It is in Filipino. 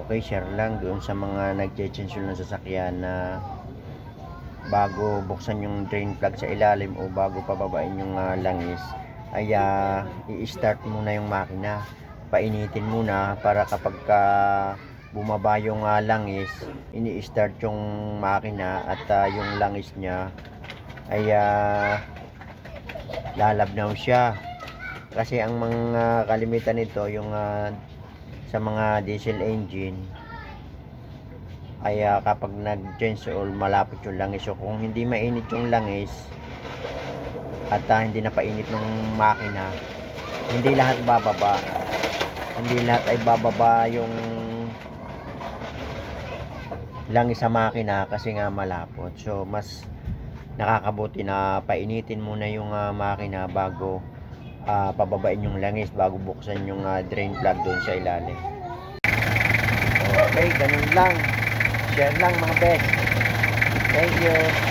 Okay, share lang doon sa mga nagche-chancel ng sasakyan na bago buksan yung drain plug sa ilalim o bago pababain yung ah, langis. Ay ah, i-start muna yung makina. Painitin muna para kapag ka bumaba yung ah, langis ini-start yung makina at ah, yung langis niya ay ah, lalabnaw siya. Kasi ang mga kalimitan nito yung ah, sa mga diesel engine ay ah, kapag nag-change oil malapit yung langis. So kung hindi mainit yung langis at ah, hindi na painit ng makina hindi lahat bababa. Hindi lahat ay bababa yung langis sa makina kasi nga malapot. So mas nakakabuti na painitin muna yung ah, makina bago ah, pababain yung langis bago buksan yung ah, drain plug doon sa ilalim. Okay ganun lang. Share lang mga best. Thank you